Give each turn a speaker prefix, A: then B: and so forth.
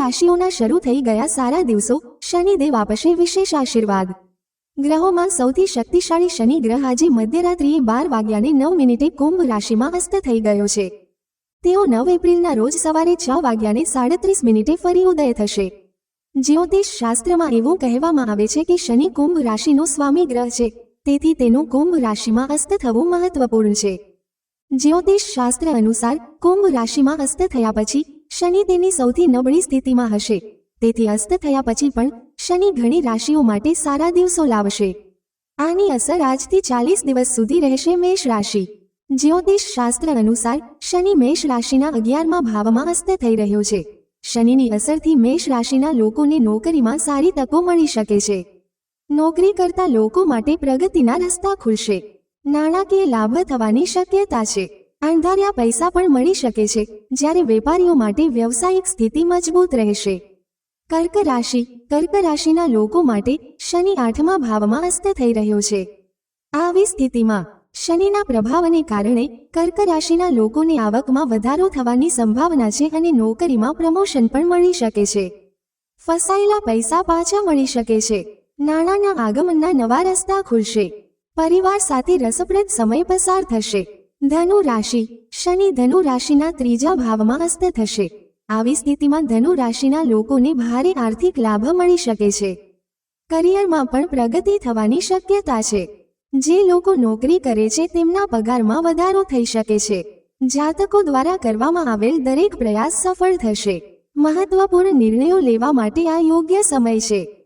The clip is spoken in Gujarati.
A: રાશિઓના શરૂ થઈ ગયા સારા દિવસો, શનિદેવ આપશે વિશેષ આશીર્વાદ. ગ્રહોમાં સૌથી શક્તિશાળી શનિ ગ્રહ આજે મધ્યરાત્રિએ બાર વાગ્યાને નવ મિનિટે કુંભ રાશિમાં અસ્ત થઈ ગયો છે. તેઓ નવ એપ્રિલના રોજ સવારે છ વાગ્યાને સાડત્રીસ મિનિટે ફરી ઉદય થશે. જ્યોતિષ શાસ્ત્રમાં એવું કહેવામાં આવે છે કે શનિ કુંભ રાશિનો સ્વામી ગ્રહ છે, તેથી તેનું કુંભ રાશિમાં અસ્ત થવું મહત્વપૂર્ણ છે. જ્યોતિષ શાસ્ત્ર અનુસાર કુંભ રાશિમાં અસ્ત થયા પછી શનિ તેની સૌથી નબળી સ્થિતિમાં હશે. તેથી અસ્ત થયા પછી પણ શનિ ઘણી રાશિઓ માટે સારા દિવસો લાવશે. આની અસર આજથી ચાલીસ દિવસ સુધી રહેશે મેષ રાશિ. જ્યોતિષ શાસ્ત્ર અનુસાર શનિ મેષ રાશિના અગિયારમાં ભાવમાં અસ્ત થઈ રહ્યો છે. શનિની અસરથી મેષ રાશિના લોકોને નોકરીમાં સારી તકો મળી શકે છે. નોકરી કરતા લોકો માટે પ્રગતિના રસ્તા ખુલશે. નાણાકીય લાભ થવાની શક્યતા છે. અણધાર્યા પૈસા પણ મળી શકે છે, જ્યારે વેપારીઓ માટે વ્યવસાયિક સ્થિતિ મજબૂત રહેશે. કર્ક રાશિ, કર્ક રાશિના લોકો માટે શનિ આઠમા ભાવમાં અસ્ત થઈ રહ્યો છે. આવી સ્થિતિમાં, શનિના પ્રભાવને કારણે કર્ક રાશિના લોકોની આવકમાં વધારો થવાની સંભાવના છે અને નોકરીમાં પ્રમોશન પણ મળી શકે છે. ફસાયેલા પૈસા પાછા મળી શકે છે. નાણાંના આગમનના નવા રસ્તા ખુલશે. પરિવાર સાથે રસપ્રદ સમય પસાર થશે. ધનુ રાશિ. શનિ ધનુ રાશિના ત્રીજા ભાવમાં અસ્ત થશે. આવી સ્થિતિમાં ધનુ રાશિના લોકોને ભારે આર્થિક લાભ મળી શકે છે. કરિયરમાં પણ પ્રગતિ થવાની શક્યતા છે. જે લોકો નોકરી કરે છે તેમના પગારમાં વધારો થઈ શકે છે. જાતકો દ્વારા કરવામાં આવેલ દરેક પ્રયાસ સફળ થશે. મહત્વપૂર્ણ નિર્ણયો લેવા માટે આ યોગ્ય સમય છે.